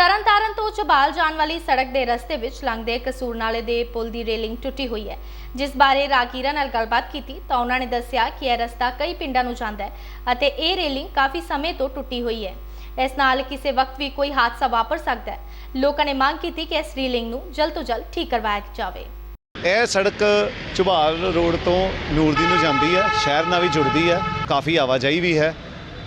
ਤਰਨਤਾਰਨ ਤੋਂ ਚਬਾਲ ਜਾਣ ਵਾਲੀ ਸੜਕ ਦੇ ਰਸਤੇ ਵਿੱਚ ਲੰਘਦੇ ਕਸੂਰ ਨਾਲੇ ਦੇ ਪੁਲ ਦੀ ਰੇਲਿੰਗ ਟੁੱਟੀ ਹੋਈ ਹੈ। ਜਿਸ ਬਾਰੇ ਰਾਗੀਰਾ ਨਾਲ ਗੱਲਬਾਤ ਕੀਤੀ ਤਾਂ ਉਹਨਾਂ ਨੇ ਦੱਸਿਆ ਕਿ ਇਹ ਰਸਤਾ ਕਈ ਪਿੰਡਾਂ ਨੂੰ ਜਾਂਦਾ ਹੈ ਅਤੇ ਇਹ ਰੇਲਿੰਗ ਕਾਫੀ ਸਮੇਂ ਤੋਂ ਟੁੱਟੀ ਹੋਈ ਹੈ। ਇਸ ਨਾਲ ਕਿਸੇ ਵਕਤ ਵੀ ਕੋਈ ਹਾਦਸਾ ਵਾਪਰ ਸਕਦਾ ਹੈ। ਲੋਕਾਂ ਨੇ ਮੰਗ ਕੀਤੀ ਕਿ ਇਸ ਰੇਲਿੰਗ ਨੂੰ ਜਲਦ ਤੋਂ ਜਲਦ ਠੀਕ ਕਰਵਾਇਆ ਜਾਵੇ। ਇਹ ਸੜਕ ਝੁਬਾਲ ਰੋਡ ਤੋਂ ਨੂਰਦੀ ਨੂੰ ਜਾਂਦੀ ਹੈ। ਸ਼ਹਿਰ ਨਾਲ ਵੀ ਜੁੜਦੀ ਹੈ। ਕਾਫੀ ਆਵਾਜਾਈ ਵੀ ਹੈ।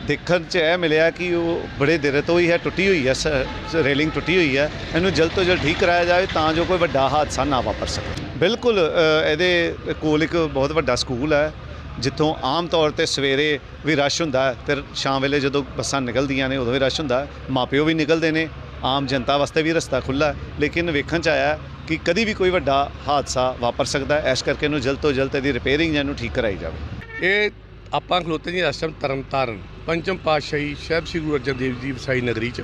ਦੇਖਣ 'ਚ ਇਹ ਮਿਲਿਆ ਕਿ ਉਹ ਬੜੇ ਦਿਨ ਤੋਂ ਹੀ ਹੈ ਟੁੱਟੀ ਹੋਈ ਹੈ ਸ- ਰੇਲਿੰਗ ਟੁੱਟੀ ਹੋਈ ਹੈ। ਇਹਨੂੰ ਜਲਦ ਤੋਂ ਜਲਦ ਠੀਕ ਕਰਾਇਆ ਜਾਵੇ ਤਾਂ ਜੋ ਕੋਈ ਵੱਡਾ ਹਾਦਸਾ ਨਾ ਵਾਪਰ ਸਕੇ। ਬਿਲਕੁਲ ਅ, ਇਹਦੇ ਕੋਲ ਇੱਕ ਬਹੁਤ ਵੱਡਾ ਸਕੂਲ ਹੈ ਜਿੱਥੋਂ ਆਮ ਤੌਰ ਤੇ ਸਵੇਰੇ ਵੀ ਰਸ਼ ਹੁੰਦਾ ਹੈ ਤੇ ਸ਼ਾਮ ਵੇਲੇ ਜਦੋਂ ਬੱਸਾਂ ਨਿਕਲਦੀਆਂ ਨੇ ਉਦੋਂ ਵੀ ਰਸ਼ ਹੁੰਦਾ ਹੈ। ਮਾਪਿਓ ਵੀ ਨਿਕਲਦੇ ਨੇ ਆਮ ਜਨਤਾ ਵਾਸਤੇ ਵੀ ਰਸਤਾ ਖੁੱਲ੍ਹਾ ਹੈ ਲੇਕਿਨ ਵੇਖਣ ਚ ਆਇਆ ਕਿ ਕਦੀ ਵੀ ਕੋਈ ਵੱਡਾ ਹਾਦਸਾ ਵਾਪਰ ਸਕਦਾ ਹੈ। ਇਸ ਕਰਕੇ ਇਹਨੂੰ ਜਲਦ ਤੋਂ ਜਲਦ ਇਹਦੀ ਰਿਪੇਅਰਿੰਗ ਜਾਂ ਇਹਨੂੰ ਠੀਕ ਕਰਾਈ ਜਾਵੇ। ਇਹ ਆਪਾਂ ਖਲੋਤੇ ਜੀ ਇਸ ਟਾਈਮ ਤਰਨਤਾਰਨ ਪੰਚਮ ਪਾਤਸ਼ਾਹੀ ਸਾਹਿਬ ਸ੍ਰੀ ਗੁਰੂ ਅਰਜਨ ਦੇਵ ਜੀ ਵਸਾਈ ਨਗਰੀ ਚ।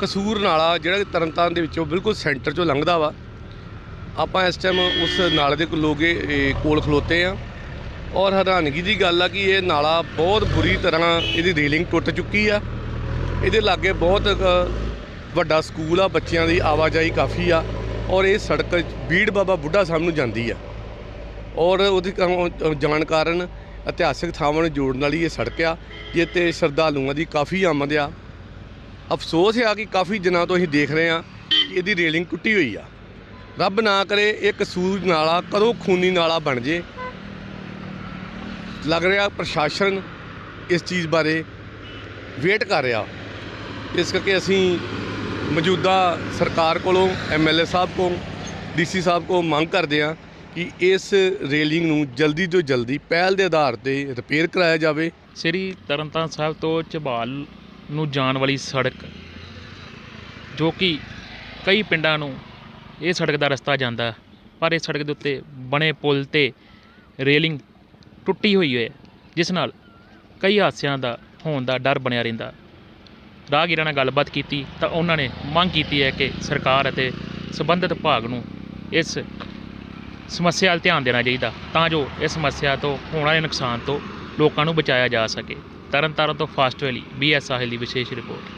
ਕਸੂਰ ਨਾਲਾ ਜਿਹੜਾ ਤਰਨਤਾਰਨ ਦੇ ਵਿੱਚੋਂ ਬਿਲਕੁਲ ਸੈਂਟਰ ਚੋਂ ਲੰਘਦਾ ਵਾ। ਆਪਾਂ ਇਸ ਟਾਈਮ ਉਸ ਨਾਲੇ ਦੇ ਲੋਗੇ ਕੋਲ ਖਲੋਤੇ ਆ। ਔਰ ਹੈਰਾਨਗੀ ਦੀ ਗੱਲ ਆ ਕਿ ਇਹ ਨਾਲਾ ਬਹੁਤ ਬੁਰੀ ਤਰ੍ਹਾਂ ਇਹਦੀ ਰੇਲਿੰਗ ਟੁੱਟ ਚੁੱਕੀ ਆ। ਇਹਦੇ ਲਾਗੇ ਬਹੁਤ ਵੱਡਾ ਸਕੂਲ ਆ, ਬੱਚਿਆਂ ਦੀ ਆਵਾਜਾਈ ਕਾਫੀ ਆ। ਔਰ ਇਹ ਸੜਕ, ਬੀੜ ਬਾਬਾ ਬੁੱਢਾ ਸਾਹਿਬ ਨੂੰ ਜਾਂਦੀ ਆ। ਔਰ ਉਹਦੀ ਜਾਣ ਕਾਰਨ ਇਤਿਹਾਸਿਕ ਥਾਵਾਂ ਨੂੰ ਜੋੜਨ ਵਾਲੀ ਇਹ ਸੜਕ ਆ, ਜਿਹ ਤੇ ਸ਼ਰਧਾਲੂਆਂ ਦੀ ਕਾਫੀ ਆਮਦ ਆ। ਅਫਸੋਸ ਆ ਕਿ ਕਾਫੀ ਦਿਨਾਂ ਤੋਂ ਅਸੀਂ ਦੇਖ ਰਹੇ ਆ ਕਿ ਇਹਦੀ ਰੇਲਿੰਗ ਟੁੱਟੀ ਹੋਈ ਆ। ਰੱਬ ਨਾ ਕਰੇ ਇਹ ਕਸੂਰ ਨਾਲਾ, ਕਦੋਂ ਖੂਨੀ ਨਾਲਾ ਬਣ ਜੇ। ਲੱਗ ਰਿਹਾ ਪ੍ਰਸ਼ਾਸਨ ਇਸ ਚੀਜ਼ ਬਾਰੇ ਵੇਟ ਕਰ ਰਿਹਾ। ਇਸ ਕਰਕੇ ਅਸੀਂ ਮੌਜੂਦਾ ਸਰਕਾਰ ਕੋਲੋਂ ਐਮਐਲਏ ਸਾਹਿਬ ਕੋਲ ਡੀਸੀ ਸਾਹਿਬ ਕੋਲ ਮੰਗ ਕਰਦੇ ਹਾਂ ਕਿ ਇਸ ਰੇਲਿੰਗ ਨੂੰ ਜਲਦੀ ਤੋਂ ਜਲਦੀ ਪਹਿਲ ਦੇ ਆਧਾਰ ਤੇ ਰਿਪੇਅਰ ਕਰਾਇਆ ਜਾਵੇ। ਸ੍ਰੀ ਤਰਨਤਾਰਨ ਸਾਹਿਬ ਤੋਂ ਝਬਾਲ ਨੂੰ ਜਾਣ ਵਾਲੀ ਸੜਕ, ਜੋ ਕਿ ਕਈ ਪਿੰਡਾਂ ਨੂੰ ਇਹ ਸੜਕ ਦਾ ਰਸਤਾ ਜਾਂਦਾ ਪਰ ਇਹ ਸੜਕ ਦੇ ਉੱਤੇ ਬਣੇ ਪੁਲ ਤੇ ਰੇਲਿੰਗ ਟੁੱਟੀ ਹੋਈ ਹੈ, ਜਿਸ ਨਾਲ ਕਈ ਹਾਦਸਿਆਂ ਦਾ ਹੋਣ ਦਾ ਡਰ ਬਣਿਆ ਰਹਿੰਦਾ ਰਾਹਗੀਰਾਂ ਨਾਲ ਗੱਲਬਾਤ ਕੀਤੀ ਤਾਂ ਉਹਨਾਂ ਨੇ ਮੰਗ ਕੀਤੀ ਹੈ ਕਿ ਸਰਕਾਰ ਅਤੇ ਸੰਬੰਧਿਤ ਵਿਭਾਗ ਨੂੰ ਇਸ ਸਮੱਸਿਆ 'ਤੇ ਧਿਆਨ ਦੇਣਾ ਚਾਹੀਦਾ ਤਾਂ ਜੋ ਇਸ ਸਮੱਸਿਆ ਤੋਂ, ਹੋਣ ਵਾਲੇ ਨੁਕਸਾਨ ਤੋਂ ਲੋਕਾਂ ਨੂੰ ਬਚਾਇਆ ਜਾ ਸਕੇ। ਤਰਨਤਾਰਨ ਤੋਂ ਫਾਸਟ ਬੀ ਬੀਐਸ ਸਾਹਿਲ ਦੀ ਵਿਸ਼ੇਸ਼ ਰਿਪੋਰਟ।